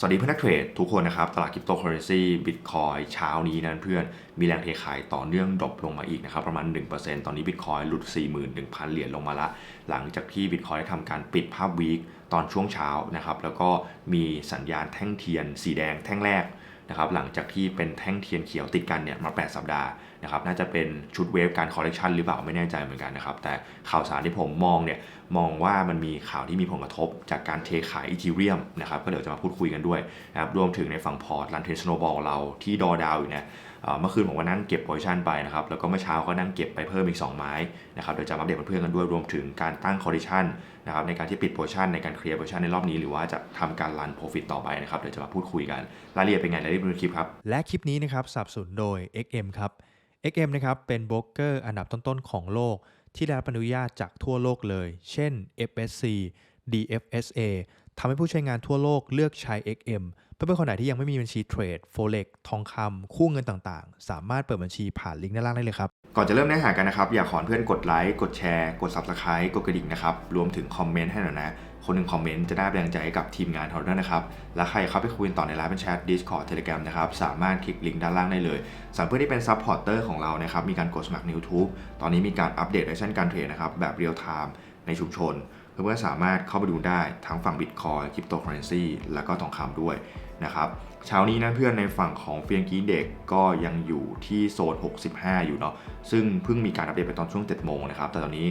สวัสดีเพื่อนนักเทรดทุกคนนะครับ ตลาดคริปโตเคอเรนซีบิตคอยเช้านี้นั้นเพื่อนมีแรงเทขายต่อเนื่องดรอปลงมาอีกนะครับ ประมาณ 1%ตอนนี้บิตคอยหลุด 41,000 เหรียญลงมาละ หลังจากที่บิตคอยได้ทำการปิดภาพวีคตอนช่วงเช้านะครับ แล้วก็มีสัญญาณแท่งเทียน สีแดงแท่งแรกนะครับหลังจากที่เป็นแท่งเทียนเขียวติดกันเนี่ยมา 8 สัปดาห์นะครับน่าจะเป็นชุดเวฟการคอร์เรคชันหรือเปล่าไม่แน่ใจเหมือนกันนะครับแต่ข่าวสารที่ผมมองเนี่ย มองว่ามันมีข่าวที่มีผลกระทบจากการเทขายอีทีเรียมนะครับก็เดี๋ยวจะมาพูดคุยกันด้วยนะครับรวมถึงในฝั่งพอร์ตลันเทนสโนบอลเราที่ดอดาวอยู่เนี่ยเมื่อคืนผมก็นั่งเก็บโพซิชันไปนะครับแล้วก็เมื่อเช้าก็นั่งเก็บไปเพิ่มอีก 2 ไม้นะครับเดี๋ยวจะมาอัปเดตเพื่อนกันด้วยรวมถึงการตั้งคอร์ดิชันนะครับในการที่ปิดโพซิชันในการเคลียร์โพซิชันในรอบนี้หรือว่าจะทำการรันโปรฟิตต่อไปนะครับเดี๋ยวจะมาพูดคุยกันรายละเอียดเป็นไงรายละเอียดบนคลิปครับและคลิปนี้นะครับสับสนุนโดย XM ครับ XM นะครับเป็นโบรกเกอร์อันดับต้นๆของโลก ที่ได้รับอนุญาตจากทั่วโลกเลย เช่น FSC DFSA ทำให้ผู้ใช้งานทั่วโลกเลือกใช้ XM เพื่อเป็นคนไหนที่ยังไม่มีบัญชีเทรด Forex ทองคำคู่เงินต่างๆ สามารถเปิดบัญชีผ่านลิงก์ด้านล่างได้เลยครับ ก่อนจะเริ่มเนื้อหากันนะครับ อยากขอเพื่อนกดไลค์ กดแชร์ กด Subscribe กดกระดิ่งนะครับ รวมถึงคอมเมนต์ให้หน่อยนะ คนหนึ่งคอมเมนต์จะได้แรงใจให้กับทีมงานเราด้วยนะครับ และใครเข้าไปคุยต่อในไลฟ์เป็นแชท Discord Telegram นะครับ สามารถคลิกลิงก์ด้านล่างได้เลยสำหรับเพื่อนที่เป็นซัพพอร์เตอร์ของเรานะครับ มีการกดสมัครใน YouTube ตอนนี้มีการอัปเดตเวอร์ชันการเทรดนะครับ แบบเรียลไทม์ในชุมชน เพื่อนๆสามารถเข้าไปดูได้ทั้งฝั่ง Bitcoin Cryptocurrency แล้วก็ทองคำด้วย นะครับเช้านี้นะเพื่อนในฝั่งของเฟียงกีเด็กก็ยังอยู่ที่โซน 65 อยู่เนาะซึ่งเพิ่งมีการอัปเดตไปตอนช่วง 7 โมงนะครับแต่ตอนนี้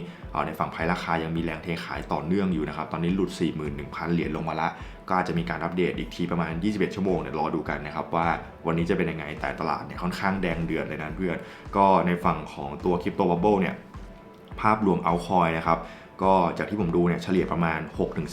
ในฝั่งไพราคายังมีแรงเทขายต่อเนื่องอยู่นะครับตอนนี้หลุด 41,000 เหรียญลงมาละ ก็อาจจะมีการอัปเดตอีกทีประมาณ 21 ชั่วโมงเดี๋ยรอดูกันนะครับว่าวันนี้จะเป็นยังไงแต่ตลาดเนี่ยค่อนข้างแดงเดือดเลยนะเพื่อน ก็ในฝั่งของตัวคริปโตบับเบิลเนี่ยภาพรวมเอาคอยนะครับ ก็จากที่ผมดูเนี่ยเฉลี่ยประมาณ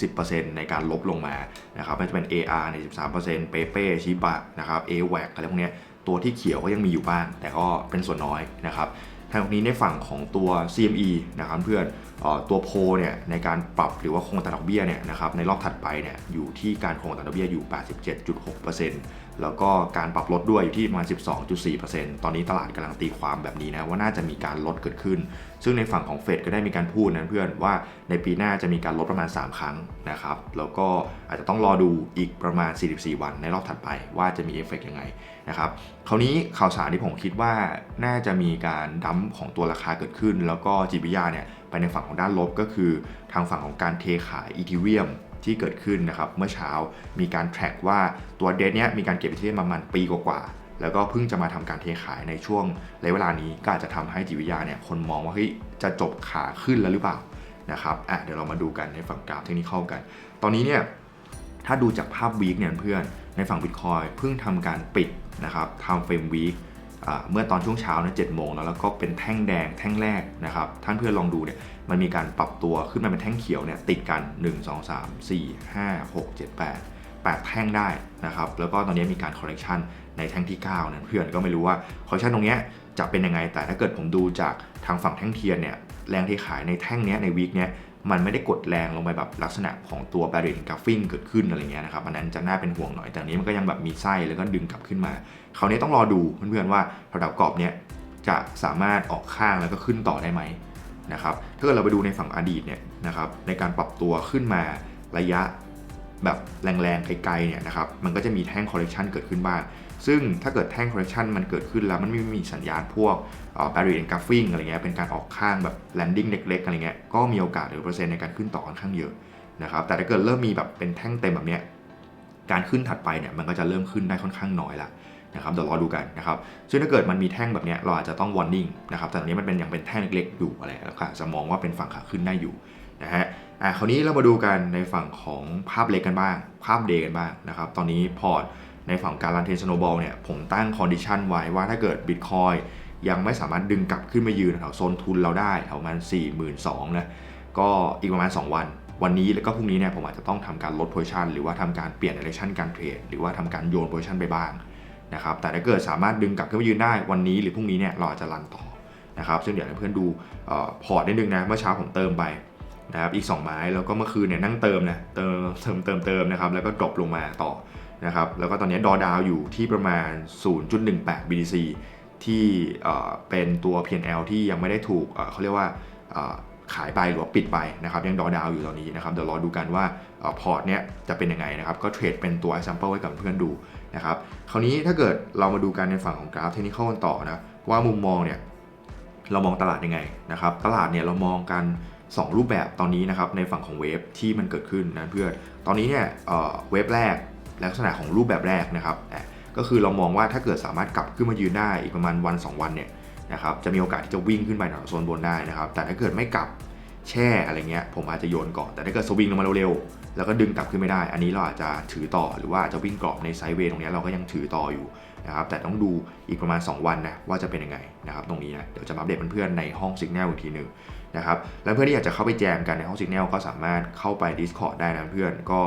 6-10%ในการลบลงมานะครับไม่ว่าจะเป็น AR ใน13%เปเป้ชิบะนะครับ AWAC อะไรพวกเนี้ยตัวที่เขียวก็ยังมีอยู่บ้าง แต่ก็เป็นส่วนน้อยนะครับทางนี้ในฝั่งของตัว CME นะครับเพื่อนออตัวโพเนี่ยในการปรับหรือว่าคงอัตราดอกเบี้ยเนี่ยนะครับในรอบถัดไปเนี่ยอยู่ที่การคงอัตราดอกเบี้ยอยู่ 87.6% แล้วก็การปรับลดด้วยอยู่ที่ประมาณ 12.4%ตอนนี้ตลาดกำลังตีความแบบนี้นะว่าน่าจะมีการลดเกิดขึ้น ซึ่งในฝั่งของเฟดก็ได้มีการพูดนะเพื่อนว่าในปีหน้าจะมีการลดประมาณ 3 ครั้งนะครับ แล้วก็อาจจะต้องรอดูอีกประมาณ 44 วันในรอบถัดไปว่าจะมีเอฟเฟกต์ยังไงนะครับ คราวนี้ข่าวสารที่ผมคิดว่าน่าจะมีการดั้มของตัวราคาเกิดขึ้น แล้วก็จิตวิทยาเนี่ยไปในฝั่งของด้านลบก็คือ ทางฝั่งของการเทขายอีทีเรียม ที่เกิดขึ้นนะครับเมื่อเช้ามีการแทร็กว่าตัวเดทเนี้ยมีการเก็บอีทีเรียมประมาณปีกว่าๆแล้วก็เพิ่งจะมาทำการเทขายในช่วงระยะเวลานี้ก็อาจจะทำให้จิตวิทยาเนี่ยคนมองว่าเฮ้ยจะจบขาขึ้นแล้วหรือเปล่านะครับอะเดี๋ยวเรามาดูกันในฝั่งกราฟเทคนิคกัน ตอนนี้เนี่ยถ้าดูจากภาพวีคเนี่ยเพื่อนในฝั่ง Bitcoin เพิ่งทำการปิดนะครับทำเฟรมวีค เมื่อตอนช่วงเช้านะเจ็ดโมงแล้วแล้วก็เป็นแท่งแดงแท่งแรกนะครับท่านเพื่อนลองดูเนี่ยมันมีการปรับตัวขึ้นมาเป็นแท่งเขียวเนี่ยติดกัน 1 2 3 4 5 6 7 8 8 แท่งได้นะครับแล้วก็ตอนนี้มีการ correction ในแท่งที่9นะเพื่อนก็ไม่รู้ว่า correction ตรงเนี้ยจะเป็นยังไงแต่ถ้าเกิดผมดูจากทางฝั่งแท่งเทียนเนี่ยแรงที่ขายในแท่งเนี้ยในวีคเนี้ย มันไม่ได้กดแรงลงไปแบบลักษณะของตัว b a r r i e r Graphing เกิดขึ้นอะไรเงี้ยนะครับอันนั้นจะน่าเป็นห่วงหน่อยแต่อันนี้มันก็ยังแบบมีไส้แล้วก็ดึงกลับขึ้นมาคราวนี้ต้องรอดูเพื่อนๆว่าระดับกรอบเนี้ยจะสามารถออกข้างแล้วก็ขึ้นต่อได้ไหมนะครับถ้าเกิดเราไปดูในฝั่งอดีตเนี่ยนะครับในการปรับตัวขึ้นมาระยะแบบแรงๆไกลๆเนี่ยนะครับมันก็จะมีแท่ง correction เกิดขึ้นบ้าง ซึ่งถ้าเกิดแท่ง correction มันเกิดขึ้นแล้วมันไม่มีสัญญาณพวก b a r r i e r Graphing อะไรเงี้ยเป็นการออกข้างแบบ landing เล็กๆอะไรเงี้ยก็มีโอกาสหรือเปอร์เซ็นต์ในการขึ้นต่อค่อนข้างเยอะนะครับแต่ถ้าเกิดเริ่มมีแบบเป็นแท่งเต็มแบบเนี้ยการขึ้นถัดไปเนี่ยมันก็จะเริ่มขึ้นได้ค่อนข้างน้อยละนะครับเดี๋ยวรอดูกันนะครับซึ่งถ้าเกิดมันมีแท่งแบบเนี้ยเราอาจจะต้อง warning นะครับแต่อันนี้มันเป็นอย่างเป็นแท่งเล็กๆอยู่อะไรแล้วค่ะจะมองว่าเป็นฝั่งขาขึ้นได้อยู่นะฮะอะคราวนี้เรามาดูกันในฝั่งของภาพเล็กกันบ้าง ภาพเดย์กันบ้างนะครับตอนนี้พอร์ต ในฝั่งการลันเทนสโนบอลเนี่ยผมตั้งคอนดิชันไว้ว่าถ้าเกิด Bitcoin ยังไม่สามารถดึงกลับขึ้นมายืนแถวโซนทุนเราได้แถวประมาณ 4 2 0 0 0นะก็อีกประมาณ 2 วัน วันนี้แล้วก็พรุ่งนี้เนี่ยผมอาจจะต้องทำการลดโพซิชันหรือว่าทำการเปลี่ยนเดเรคชันการเทรดหรือว่าทำการโยนโพซิชันไปบ้างนะครับแต่ถ้าเกิดสามารถดึงกลับขึ้นมายืนได้วันนี้หรือพรุ่งนี้เนี่ยเราอาจจะรันต่อนะครับซึ่งเดี๋ยวเพื่อนดูออพอร์ตนิดนึงนะเมื่อเช้าผมเติมไปนะครับอีก 2 ไม้แล้วก็เมื่อคืนเนี่ยนั่งเติมนะเติมเติมเติมเติมนะครับแล้วก็ดรอปลงมาต่อ นะครับแล้วก็ตอนนี้ดอดาวอยู่ที่ประมาณ 0.18 BTC ที่เอ่เป็นตัว P&L ที่ยังไม่ได้ถูกเขาเรียกว่าขายไปหรือว่าปิดไปนะครับยังดอดาวอยู่ตอนนี้นะครับเดี๋ยวรอดูกันว่าพอร์ตเนี้ยจะเป็นยังไงนะครับก็เทรดเป็นตัว example ไว้กับเพื่อนดูนะครับคราวนี้ถ้าเกิดเรามาดูกันในฝั่งของกราฟเทคนิคกันต่อนะว่ามุมมองเนี่ยเรามองตลาดยังไงนะครับตลาดเนี่ยเรามองกัน 2 รูปแบบตอนนี้นะครับในฝั่งของเวฟที่มันเกิดขึ้นนะเพื่อนตอนนี้เนี่ยเวฟแรก ลักษณะของรูปแบบแรกนะครับก็คือเรามองว่าถ้าเกิดสามารถกลับขึ้นมายืนได้อีกประมาณวัน 2 วันเนี่ยนะครับจะมีโอกาสที่จะวิ่งขึ้นไปแถวโซนบนได้นะครับ แต่ถ้าเกิดไม่กลับแช่อะไรเงี้ยผมอาจจะโยนก่อนแต่ถ้าเกิดสวิงลงมาเร็วๆแล้วก็ดึงกลับขึ้นไม่ได้ อันนี้เราอาจจะถือต่อหรือว่าจะวิ่งกรอบในไซด์เวย์ตรงนี้เราก็ยังถือต่ออยู่นะครับแต่ต้องดูอีกประมาณ 2 วันนะว่าจะเป็นยังไงนะครับตรงนี้นะเดี๋ยวจะมาอัปเดตเพื่อนๆในห้องสิกแนลอีกทีหนึ่งนะครับแล้วเพื่อนที่อยากจะเข้าไปแจมกันในห้อง Signal ก็สามารถเข้าไป Discord ได้นะเพื่อนก็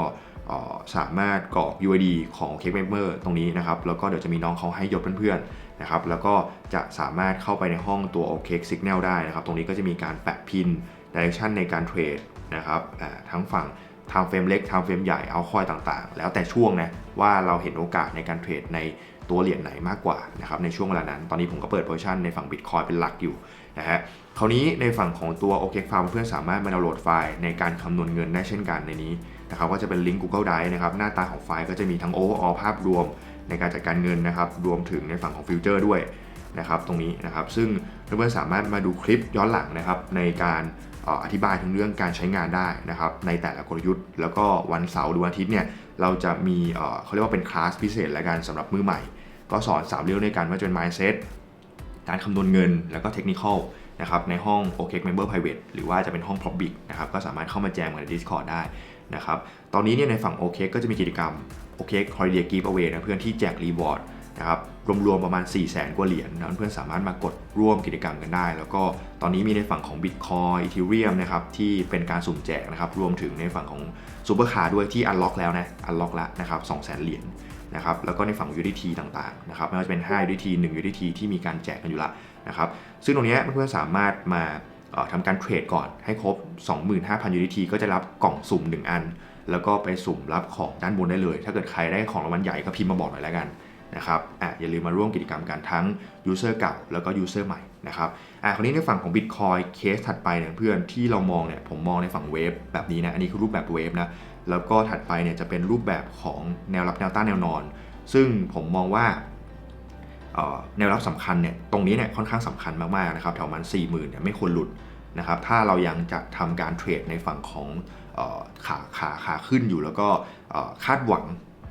สามารถกรอก UID ของ Cake Member ตรงนี้นะครับ แล้วก็เดี๋ยวจะมีน้องเขาให้ยศเพื่อนๆนะครับ แล้วก็จะสามารถเข้าไปในห้องตัว OK Signal ได้นะครับ ตรงนี้ก็จะมีการแปะพิน Direction ในการเทรดนะครับทั้งฝั่ง time frame เล็ก time frame ใหญ่เอาคอยต่างๆ แล้วแต่ช่วงนะว่าเราเห็นโอกาสในการเทรดในตัวเหรียญไหนมากกว่านะครับในช่วงเวลานั้น ตอนนี้ผมก็เปิดโพชั่นในฝั่ง Bitcoin เป็นหลักอยู่นะฮะคราวนี้ในฝั่งของตัว OK Farm เพื่อนสามารถมาดาวน์โหลดไฟล์ในการคำนวณเงินได้เช่นกันในนี้ นะครับก็จะเป็นลิงก์ Google Drive นะครับหน้าตาของไฟล์ก็จะมีทั้ง overall ภาพรวมในการจัดการเงินนะครับรวมถึงในฝั่งของฟิวเจอร์ด้วยนะครับตรงนี้นะครับซึ่งเพื่อนๆสามารถมาดูคลิปย้อนหลังนะครับในการอธิบายถึงเรื่องการใช้งานได้นะครับในแต่ละกลยุทธ์ แล้วก็วันเสาร์หรือวันอาทิตย์เนี่ยเราจะมีเขาเรียกว่าเป็นคลาสพิเศษและกันสำหรับมือใหม่ ก็สอน3เรื่องในการว่าจะเป็น mindset การคำนวณเงินแล้วก็เทคนิคอลนะครับในห้อง OK Member Private หรือว่าจะเป็นห้อง Public นะครับก็สามารถเข้ามาแจมกันใน Discord ได้ นะครับ ตอนนี้เนี่ยในฝั่ง OK ก็จะมีกิจกรรม OK Holiday Giveaway นะเพื่อนที่แจกรีวอร์ดนะครับรวมๆประมาณ 4 0 0แสนกว่าเหรียญนะเพื่อนสามารถมากดร่วมกิจกรรมกันได้ แล้วก็ตอนนี้มีในฝั่งของ Bitcoin Ethereum นะครับที่เป็นการสุ่มแจกนะครับรวมถึงในฝั่งของ Super Car ด้วยที่ Unlock แล้วนะ Unlock แล้วนะครับ2 0 0แสนเหรียญนะครับแล้วก็ในฝั่ง UDT ต่างๆนะครับไม่ว่าจะเป็น 5 UDT 1 UDT ที่มีการแจกกันอยู่ละนะครับซึ่งตรงนี้เพื่อนๆสามารถมา ทำการเทรดก่อนให้ครบ 25,000 UDT ก็จะรับกล่องสุ่ม 1 อัน แล้วก็ไปสุ่มรับของด้านบนได้เลย ถ้าเกิดใครได้ของรางวัลใหญ่ก็พิมพ์มาบอกหน่อยแล้วกันนะครับอะอย่าลืมมาร่วมกิจกรรมกันทั้ง User เก่าแล้วก็ User ใหม่นะครับอะคราวนี้ในฝั่งของ Bitcoin เคสถัดไปเนี่ยเพื่อนที่เรามองเนี่ยผมมองในฝั่งเวฟแบบนี้นะ อันนี้คือรูปแบบเวฟนะแล้วก็ถัดไปเนี่ยจะเป็นรูปแบบของแนวรับแนวต้านแนวนอน ซึ่งผมมองว่า แนวรับสำคัญเนี่ยตรงนี้เนี่ยค่อนข้างสำคัญมากๆนะครับแถวประมัน4 0,000เนี่ยไม่ควรหลุดนะครับถ้าเรายังจะทำการเทรดในฝั่งของออขาขาขาขึ้นอยู่แล้วก็คาดหวัง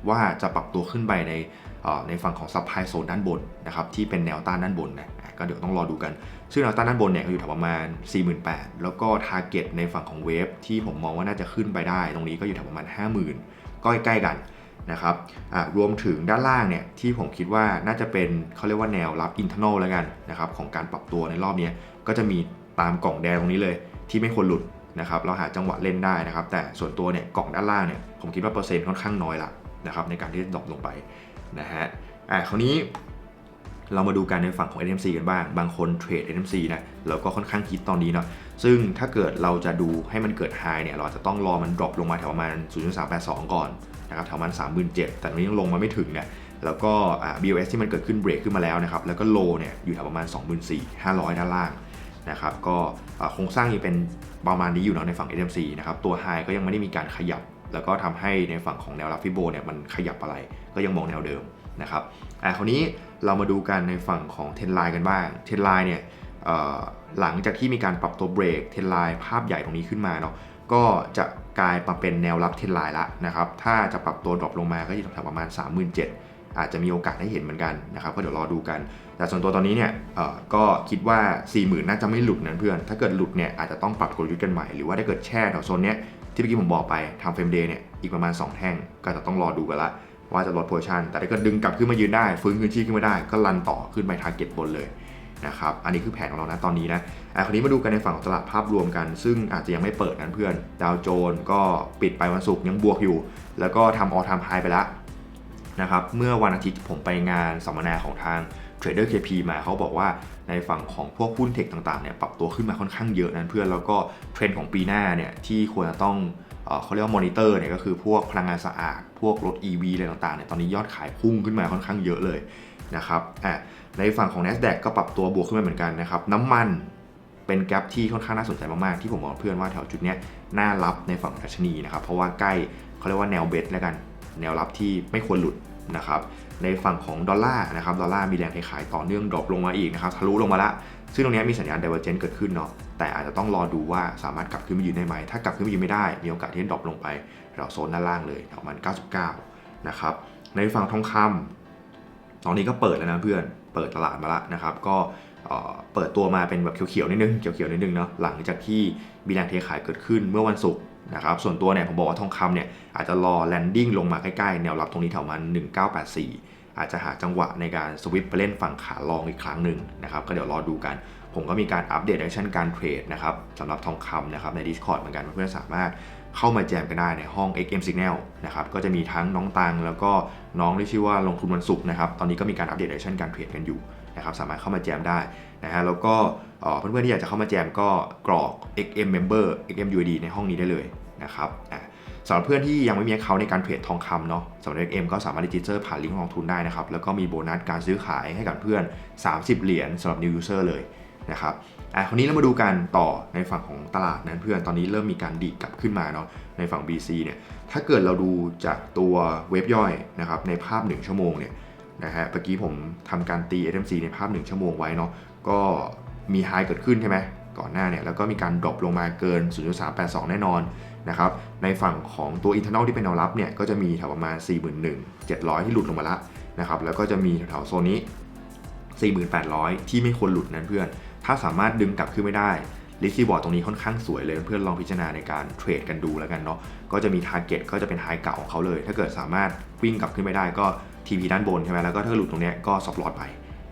ว่าจะปรับตัวขึ้นไปในในฝั่งของซับไพโซนด้านบนนะครับที่เป็นแนวต้านด้านบนนะอะก็เดี๋ยวต้องรอดูกัน ซึ่งแนวต้านด้านบนเนี่ยอยู่แถวประมาณ 48,000 แล้วก็ทาร์เก็ตในฝั่งของเวฟที่ผมมองว่าน่าจะขึ้นไปได้ ตรงนี้ก็อยู่แถวประมาณ 50,000 ก็ใกล้ๆกัน นะครับรวมถึงด้านล่างเนี่ยที่ผมคิดว่าน่าจะเป็นเขาเรียกว่าแนวรับ internal แล้วกันนะครับของการปรับตัวในรอบนี้ก็จะมีตามกล่องแดงตรงนี้เลย ที่ไม่ควรหลุดนะครับเราหาจังหวะเล่นได้นะครับ แต่ส่วนตัวเนี่ยกล่องด้านล่างเนี่ยผมคิดว่าเปอร์เซ็นต์ค่อนข้างน้อยละนะครับในการที่จะดรอปลงไปนะฮะอะคราวนี้เรามาดูกันในฝั่งของ NMC กันบ้าง บางคนเทรด NMC นะแล้วก็ค่อนข้างคิดตอนนี้เนาะ ซึ่งถ้าเกิดเราจะดูให้มันเกิดไฮเนี่ย เราอาจจะต้องรอมันดรอปลงมาแถวประมาณ 0.382 ก่อน นะครับแถวประมาณ37,000 แต่ตอนนี้ยังลงมาไม่ถึงเนี่ยแล้วก็ BOS ที่มันเกิดขึ้นเบรกขึ้นมาแล้วนะครับแล้วก็โลเนี่ยอยู่แถวประมาณ 24,500 ด้านล่างนะครับก็โครงสร้างยังเป็นประมาณนี้อยู่เนาะในฝั่ง NMC นะครับตัวไฮก็ยังไม่ได้มีการขยับ แล้วก็ทำให้ในฝั่งของแนวรับฟิโบเนี่ยมันขยับอะไรก็ยังมองแนวเดิมนะครับอะคราวนี้เรามาดูกันในฝั่งของเทนไลน์กันบ้างเทนไลน์เนี่ยหลังจากที่มีการปรับตัวเบรกเทนไลน์ภาพใหญ่ตรงนี้ขึ้นมาเนาะก็จะ กลายมาเป็นแนวรับเทนไลน์ละนะครับ ถ้าจะปรับตัวดรอปลงมาก็อยู่แถวประมาณ 37,000 อาจจะมีโอกาสให้เห็นเหมือนกันนะครับ ก็เดี๋ยวรอดูกัน แต่ส่วนตัวตอนนี้เนี่ยก็คิดว่า 40,000 น่าจะไม่หลุดนะเพื่อน ถ้าเกิดหลุดเนี่ยอาจจะต้องปรับกลยุทธ์กันใหม่ หรือว่าถ้าเกิดแช่แถวโซนเนี้ยที่เมื่อกี้ผมบอกไปทำเฟรมเดย์เนี่ยอีกประมาณ 2 แท่งก็จะต้องรอดูกันละว่าจะลดโพชันแต่ถ้าเกิดดึงกลับขึ้นมายืนได้ ฟื้นคืนชีพขึ้นมาได้ ก็รันต่อขึ้นไปทาร์เก็ตบนเลย นะครับ อันนี้คือแผนของเรานะตอนนี้นะอะคราวนี้มาดูกันในฝั่งของตลาดภาพรวมกัน ซึ่งอาจจะยังไม่เปิดนั้นเพื่อน ดาวโจนส์ก็ปิดไปวันศุกร์ยังบวกอยู่ แล้วก็ทำออทามไฮไปแล้วนะครับ เมื่อวันอาทิตย์ผมไปงานสัมมนาของทาง Trader KP มาเขาบอกว่าในฝั่งของพวกหุ้นเทคต่างๆเนี่ยปรับตัวขึ้นมาค่อนข้างเยอะนั้นเพื่อน แล้วก็เทรนด์ของปีหน้าเนี่ยที่ควรจะต้อง เขาเรียกว่ามอนิเตอร์เนี่ยก็คือพวกพลังงานสะอาด พวกรถ EV อะไรต่างๆเนี่ยตอนนี้ยอดขายพุ่งขึ้นมาค่อนข้างเยอะเลยนะครับอะในฝั่งของ NASDAQ ก็ปรับตัวบวกขึ้นมาเหมือนกันนะครับน้ำมันเป็นแกลบที่ค่อนข้างน่าสนใจมากๆ ที่ผมบอกเพื่อนว่าแถวจุดนี้น่ารับในฝั่งดัชนีนะครับเพราะว่าใกล้เขาเรียกว่าแนวเบสแล้วกัน แนวรับที่ไม่ควรหลุดนะครับในฝั่งของดอลลาร์นะครับดอลลาร์มีแรงขายต่อเนื่องดรอปลงมาอีกนะครับทะลุลงมาละ ซึ่งตรงนี้มีสัญญาณ divergence เกิดขึ้นเนาะแต่อาจจะต้องรอดูว่าสามารถกลับขึ้นมายืนได้ไหม ถ้ากลับขึ้นมายืนไม่ได้ มีโอกาสที่จะดรอปลงไปแถวโซนด้านล่างเลยประมาณ99 นะครับ ในฝั่งทองคำตอนนี้ก็เปิดแล้วนะเพื่อน เปิดตลาดมาละนะครับ ก็เอ่อเปิดตัวมาเป็นแบบเขียวๆนิดนึง เขียวๆนิดนึงเนาะ หลังจากที่มีแรงเทขายเกิดขึ้นเมื่อวันศุกร์นะครับ ส่วนตัวเนี่ยผมบอกว่าทองคำเนี่ยอาจจะรอแลนดิ้งลงมาใกล้ๆ แนวรับตรงนี้แถวมัน1984 อาจจะหาจังหวะในการสวิปไปเล่นฝั่งขาลองอีกครั้งหนึ่งนะครับก็เดี๋ยวรอดูกัน ผมก็มีการอัปเดตแอคชั่นการเทรดนะครับสำหรับทองคำนะครับใน Discord เหมือนกันเพื่อนๆสามารถเข้ามาแจมกันได้ในห้อง XM Signal นะครับก็จะมีทั้งน้องตังแล้วก็น้องที่ชื่อว่าลงทุนวันศุกร์นะครับตอนนี้ก็มีการอัปเดตแอคชั่นการเทรดกันอยู่นะครับสามารถเข้ามาแจมได้นะฮะแล้วก็เอ่อเพื่อนๆที่อยากจะเข้ามาแจมก็กรอก XM Member XM UID ในห้องนี้ได้เลยนะครับอะ สำหรับเพื่อนที่ยังไม่มีเขาในการเทรดทองคำเนาะสำหรับ XM ก็สามารถดิจิเตอร์ผ่านลิงก์กองทุนได้นะครับ แล้วก็มีโบนัสการซื้อขายให้กับเพื่อน 30 เหรียญสำหรับ New User เลยนะครับอะคราวนี้เรามาดูกันต่อในฝั่งของตลาดนั้นเพื่อนตอนนี้เริ่มมีการดีดกลับขึ้นมาเนาะในฝั่ง BC เนี่ยถ้าเกิดเราดูจากตัวเว็บย่อยนะครับในภาพ 1 ชั่วโมงเนี่ยนะฮะเมื่อกี้ผมทำการตี SMC ในภาพ 1 ชั่วโมงไว้เนาะก็มีไฮเกิดขึ้นใช่ไหมก่อนหน้าเนี่ยแล้วก็มีการดรอปลงมาเกิน 0.382 แน่นอน นะครับในฝั่งของตัว internal ที่เป็นแนวรับเนี่ยก็จะมีแถวประมาณ 41,700 ที่หลุดลงมาละนะครับแล้วก็จะมีแถวโซนนี้ 4,800 ที่ไม่ควรหลุดนั้นเพื่อน ถ้าสามารถดึงกลับขึ้นไม่ได้ลิซี่บอร์ดตรงนี้ค่อนข้างสวยเลยเพื่อนลองพิจารณาในการเทรดกันดูแล้วกันเนาะก็จะมีทาร์เก็ตก็จะเป็นไฮเก่าของเขาเลย ถ้าเกิดสามารถวิ่งกลับขึ้นไม่ได้ก็ทีพีด้านบนใช่ไหมแล้วก็ถ้าหลุดตรงนี้ก็ซอฟลอดไป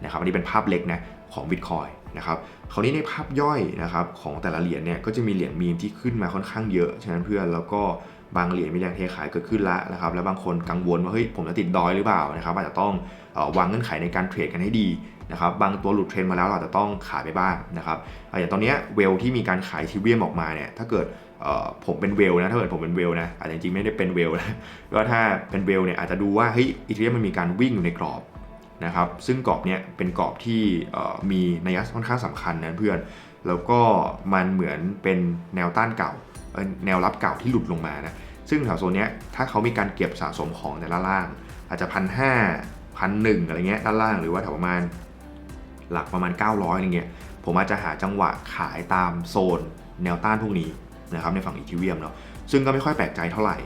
นะครับอันนี้เป็นภาพเล็กนะของบิตคอย นะครับคราวนี้ในภาพย่อยนะครับของแต่ละเหรียญเนี่ยก็จะมีเหรียญมีมที่ขึ้นมาค่อนข้างเยอะ ฉะนั้นเพื่อนแล้วก็บางเหรียญมีแรงเทขายเกิดขึ้นล้วนะครับแล้วบางคนกังวลว่าเฮ้ยผมจะติดดอยหรือเปล่านะครับอาจจะต้องออวางเงื่อนไขในการเทรดกันให้ดีนะครับบางตัวหลุดเทรนด์มาแล้วเราอาจจะต้องขายไปบ้างนะครับออย่างตอนนี้เวลที่มีการขายทีเรียมออกมาเนี่ยถ้าเกิดผมเป็นเวลนะถ้าเกิดผมเป็นเวลนะอาจจะจริงๆไม่ได้เป็นเวลนะก็ถ้าเป็นเวลเนี่ยอาจจะดูว่าเฮ้ยอีเทียมมันมีการวิ่งอยู่ในกรอบ นะครับซึ่งกรอบเนี้ยเป็นกรอบที่มีนัยค่อนข้างสำคัญนะเพื่อน แล้วก็มันเหมือนเป็นแนวต้านเก่าแนวรับเก่าที่หลุดลงมานะซึ่งแถวโซนนี้ถ้าเขามีการเก็บสะสมของในด้านล่าง อาจจะพันห้าพันหนึ่งอะไรเงี้ยด้านล่างหรือว่าแถวประมาณหลักประมาณ 900อะไรเงี้ยผมอาจจะหาจังหวะขายตามโซนแนวต้านพวกนี้นะครับในฝั่งอีทีเรียมเนาะซึ่งก็ไม่ค่อยแปลกใจเท่าไหร่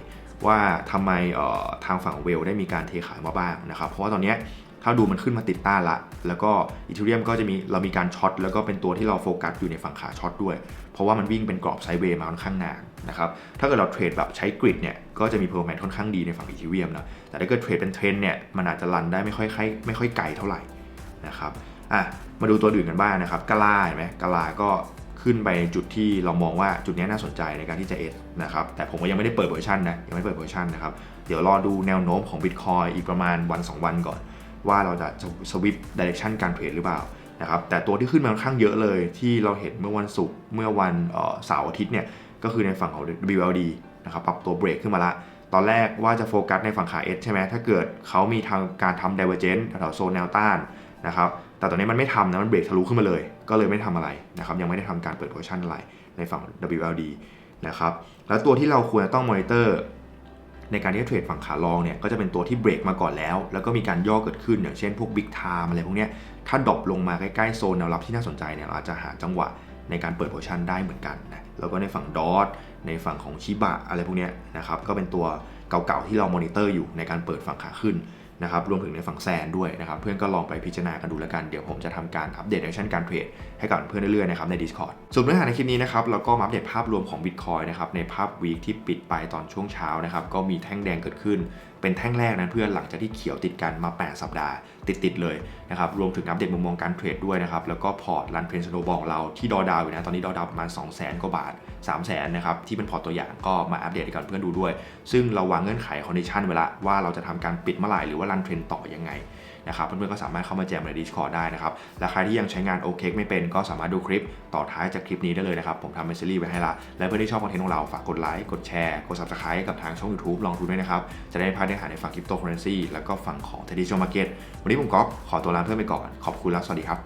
ว่าทำไมเอ่อทางฝั่งเวลได้มีการเทขายมาบ้างนะครับเพราะว่าตอนเนี้ย ถ้าดูมันขึ้นมาติดต้านละ แล้วก็อีทีเรียมก็จะมีเรามีการช็อตแล้วก็เป็นตัวที่เราโฟกัสอยู่ในฝั่งขาช็อตด้วย เพราะว่ามันวิ่งเป็นกรอบไซด์เวย์มาค่อนข้างนานนะครับถ้าเกิดเราเทรดแบบใช้กริดเนี่ยก็จะมีเพอร์แมนค่อนข้างดีในฝั่งอีทีเรียมนะแต่ถ้าเกิดเทรดเป็นเทรนเนี่ยมันอาจจะรันได้ไม่ค่อยไม่ค่อยไกลเท่าไหร่นะครับอะมาดูตัวอื่นกันบ้างนะครับกาลาเห็นไหมกาลาก็ขึ้นไปจุดที่เรามองว่าจุดนี้น่าสนใจในการที่จะเอสนะครับแต่ผมก็ยังไม่ได้เปิดเวอร์ชันนะยังไม่เปิดเวอร์ชันนะครับเดี๋ยวรอดูแนวโน้มของ Bitcoin อีกประมาณวัน 2 วันก่อน ว่าเราจะสวิปดิเรกชันการเทรดหรือเปล่านะครับแต่ตัวที่ขึ้นมาค่อนข้างเยอะเลยที่เราเห็นเมื่อวันศุกร์เมื่อวันเสาร์อาทิตย์เนี่ยก็คือในฝั่งของ WLD นะครับปรับตัวเบรกขึ้นมาละตอนแรกว่าจะโฟกัสในฝั่งขา S ใช่ไหมถ้าเกิดเขามีทางการทำ divergence แถวโซนแนวต้านนะครับแต่ตอนนี้มันไม่ทำนะมันเบรกทะลุขึ้นมาเลย ก็เลยไม่ทำอะไรนะครับยังไม่ได้ทำการเปิดโพชั่นอะไรในฝั่ง WLD นะครับแล้วตัวที่เราควรจะต้องมอนิเตอร์ ในการที่จะเทรดฝั่งขาลองเนี่ยก็จะเป็นตัวที่เบรกมาก่อนแล้ว แล้วก็มีการย่อเกิดขึ้นอย่างเช่นพวก Big Time อะไรพวกเนี้ยถ้าดรอปลงมาใกล้ๆโซนแนวรับที่น่าสนใจเนี่ยเราอาจจะหาจังหวะในการเปิดโพชันได้เหมือนกันนะแล้วก็ในฝั่งดอทในฝั่งของชิบะอะไรพวกเนี้ยนะครับก็เป็นตัวเก่าๆที่เรามอนิเตอร์อยู่ในการเปิดฝั่งขาขึ้น นะครับรวมถึงในฝั่งแซนด้วยนะครับเพื่อนก็ลองไปพิจารณากันดูแล้วกันเดี๋ยวผมจะทำการอัปเดตแอคชั่นการเทรดให้กับเพื่อนเรื่อยๆนะครับใน Discord ส่วนเนื้อหาในคลิปนี้นะครับเราก็มาอัปเดตภาพรวมของ Bitcoin นะครับในภาพวีคที่ปิดไปตอนช่วงเช้านะครับก็มีแท่งแดงเกิดขึ้น เป็นแท่งแรกนะเพื่อนหลังจากที่เขียวติดกันมา 8 สัปดาห์ ติดๆเลยนะครับรวมถึงอัปเดตมุมมองการเทรดด้วยนะครับแล้วก็พอร์ตรันเพนสโนบองเราที่ดอดาวอยู่นะตอนนี้ดอดาวประมาณ 2 0 0 0 0 0 กว่าบาท 3 0 0 0 0 0นะครับที่เป็นพอร์ตตัวอย่างก็มาอัปเดตให้กับเพื่อนดูด้วย ซึ่งเราวางเงื่อนไขคอนดิชันไว้ละว่าเราจะทำการปิดเมื่อไหร่หรือว่ารันเทรนต่อยังไงนะครับเพื่อนๆก็สามารถเข้ามาแจมใน Discord ได้นะครับและใครที่ยังใช้งาน OK ไม่เป็นก็สามารถดูคลิปต่อท้ายจากคลิปนี้ได้เลยนะครับผมทำเป็นซีรีส์ไว้ให้ละและเพื่อนที่ชอบคอนเทนต์ของเราฝากกดไลค์กดแชร์กด Subscribe กับทางช่อง YouTube ลองดูด้วยนะครับจะได้ไม่พลาดเนื้อหาในฝั่งคริปโตเคอเรนซีแล้วก็ฝั่งของ Traditional Market วันนี้ผมก๊อฟขอตัวลาเพื่อนไปก่อนขอบคุณและสวัสดีครับ